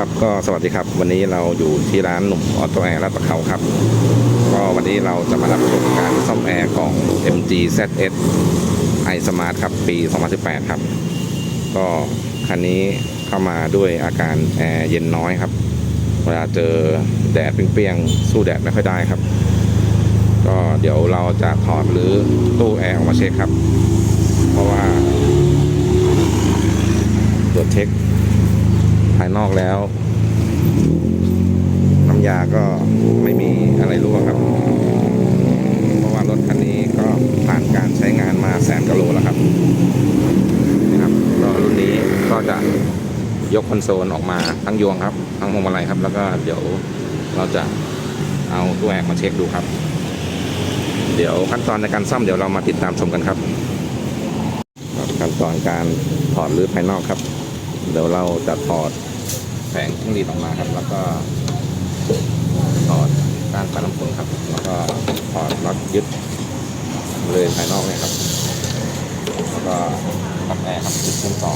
ครับก็สวัสดีครับ วันนี้เราอยู่ที่ร้านหนุ่มออโต้แอร์ลาดประเขาครับ ก็วันนี้เราจะมารับชมการซ่อมแอร์ของ MG ZS i Smart ครับ ปี 2018 ครับ ก็คันนี้เข้ามาด้วยอาการแอร์เย็นน้อยครับ เวลาเจอแดดเปรี้ยงๆสู้แดดไม่ค่อยได้ครับ ก็เดี๋ยวเราจะถอดหรือตู้แอร์ออกมาเช็คครับ เพราะว่าตรวจเช็คายนอกแล้ว น้ำยาก็ไม่มีอะไรรั่วครับ เพราะว่ารถคันนี้ก็ผ่านการใช้งานมาแสนกว่าโลแล้วครับนี่ครับก็รุ่นนี้ก็จะยกคอนโซลออกมาทั้งยวงครับ ทั้งพวงมาลัยครับ แล้วก็เดี๋ยวเราจะเอาตัวแอกมาเช็คดูครับ เดี๋ยวขั้นตอนในการซ่อมเดี๋ยวเรามาติดตามชมกันครับขั้นตอนการถอดรื้อภายนอกครับ เดี๋ยวเราจะถอด แผงทิ้งหลีดออกมาครับ แล้วก็ถอดด้านปลาน้ำฝนครับ แล้วก็ถอดล็อกยึดเลยภายนอกเนี่ยครับ แล้วก็ปรับแอร์ครับติดเชื่อมต่อ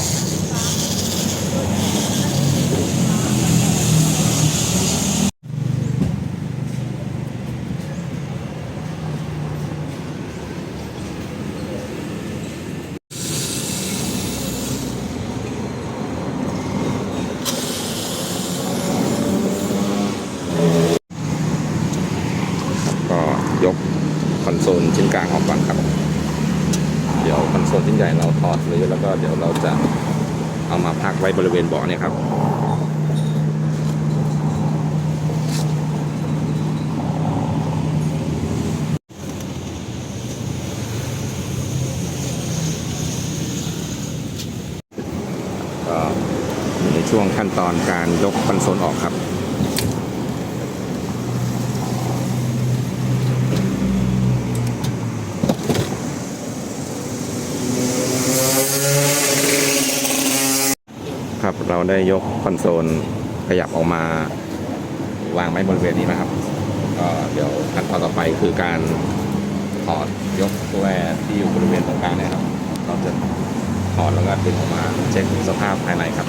ก็ ยกคอนโซลชิ้นกลางออกก่อนครับ เดี๋ยวคอนโซลชิ้นใหญ่เราถอดเลยแล้วก็เดี๋ยวเราจะเอามาพักไว้บริเวณเบาะเนี่ยครับก็อยู่ในช่วงขั้นตอนการยกคอนโซลออกครับ เราได้ยกคอนโซลขยับออกมาวางไว้บริเวณนี้นะครับก็เดี๋ยวขั้นตอนต่อไปคือการถอดยกตัวแอร์ที่อยู่บริเวณตรงกลางเนี่ยครับ เราจะถอดแล้วก็ดึงออกมาเช็คสภาพภายในครับ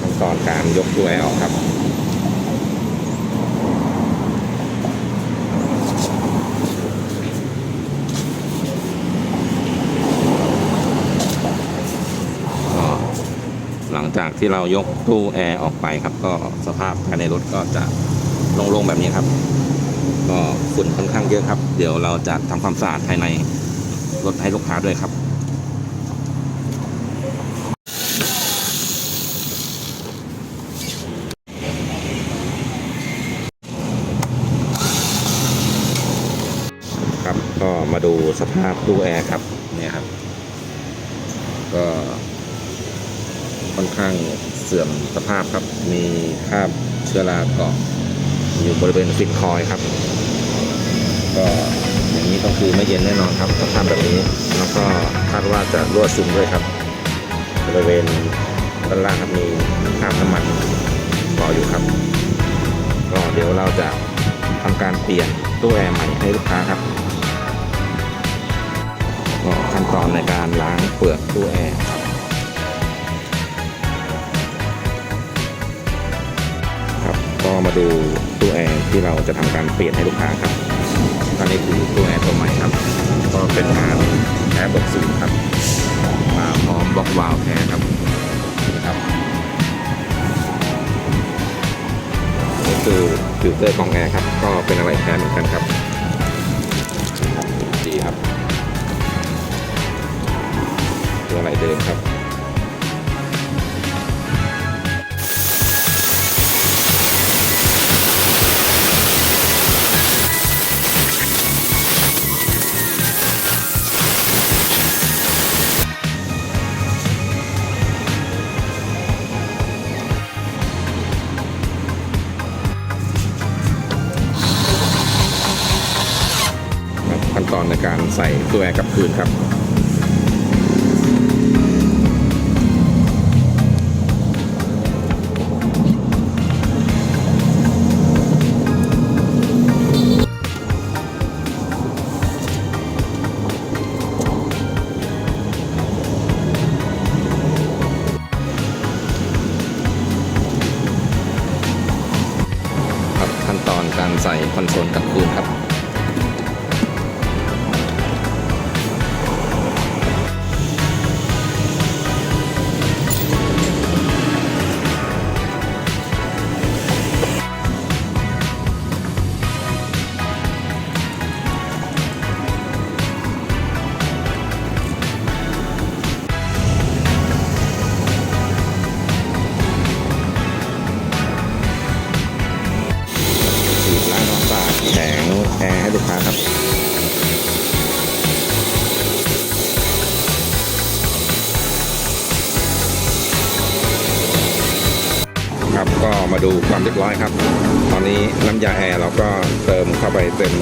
ขั้นตอนการยกตัวแอร์ออกครับ ก็หลังจาก ที่เรายกตู้แอร์ออกไปครับ ก็สภาพภายในรถก็จะโล่งๆแบบนี้ครับ ก็ฝุ่นค่อนข้างเยอะครับ เดี๋ยวเราจะทำความสะอาดภายในรถให้ลูกค้าด้วยครับครับก็มาดูสภาพตู้แอร์ครับเนี่ยครับ ก็ ค่อนข้างเสื่อมสภาพครับ มีคราบเชื้อราเกาะอยู่บริเวณฟินคอยครับ ก็อย่างนี้ก็คือไม่เย็นแน่นอนครับสภาพแบบนี้ แล้วก็คาดว่าจะรั่วซึมด้วยครับ บริเวณด้านล่างครับมีคราบน้ำมันเกาะอยู่ครับ ก็เดี๋ยวเราจะทำการเปลี่ยนตู้แอร์ใหม่ให้ลูกค้าครับขั้นตอนในการล้างเปลือกตู้แอร์ครับ มาดูตู้แอร์ที่เราจะทำการเปลี่ยนให้ลูกค้าครับตอนนี้คือตู้แอร์ตัวใหม่ครับ ก็เป็นงานแท้บกสูงครับ มาพร้อมบล็อกวาล์วแท้ครับนี่ครับนี่คือฟิลเตอร์กองแอร์ครับ ก็เป็นอะไรแท้เหมือนกันครับ ตอนในการใส่ตัวแอร์กับพื้นครับขั้นตอนการใส่คอนโซลกับคืนครับ ก็มาดูความเรียบร้อยครับ ตอนนี้น้ำยาแอร์เราก็เติมเข้าไปเต็ม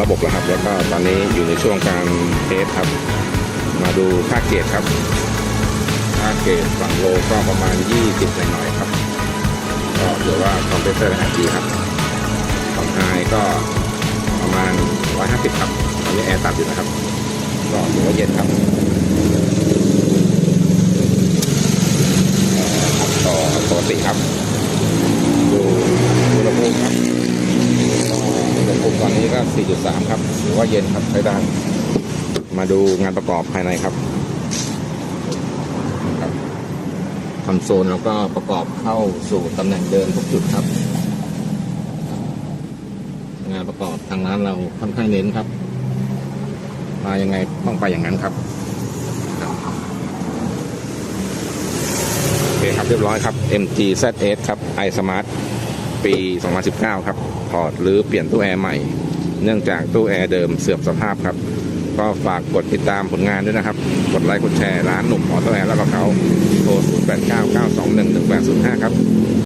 ระบบแล้วครับ แล้วก็ตอนนี้อยู่ในช่วงการเทสครับ มาดูค่าเกรดครับค่าเกรดฝั่งโลก็ประมาณ 20หน่อยๆครับ ก็ถือว่าคอมเพรสเซอร์แอร์ดีครับของไฮก็ประมาณ 150 ครับตอนนี้แอร์ตัดอยู่นะครับ ก็ถือว่าเย็นครับต่อปก ติครับดูอุณหภูมิครับอุณหภูมิตอนนี้ก็ 4.3 ครับถือว่าเย็นครับใช้ได้มาดูงานประกอบภายในครับคอนโซลแล้วก็ประกอบเข้าสู่ตำแหน่งเดิมทุกจุดครับ งานประกอบทางร้านเราค่อนข้างเน้นครับ มายังไงต้องไปอย่างนั้นครับ คครับเรียบร้อยครับ MG ZS ครับ iSmart ปี 2019 ครับ ถอดหรือเปลี่ยนตู้แอร์ใหม่ เนื่องจากตู้แอร์เดิมเสื่อมสภาพครับ ก็ฝากกดติดตามผลงานด้วยนะครับ กดไลค์กดแชร์ร้านหนุ่มหมอตู้แอร์แล้วก็เขาโทร 0899211805 ครับ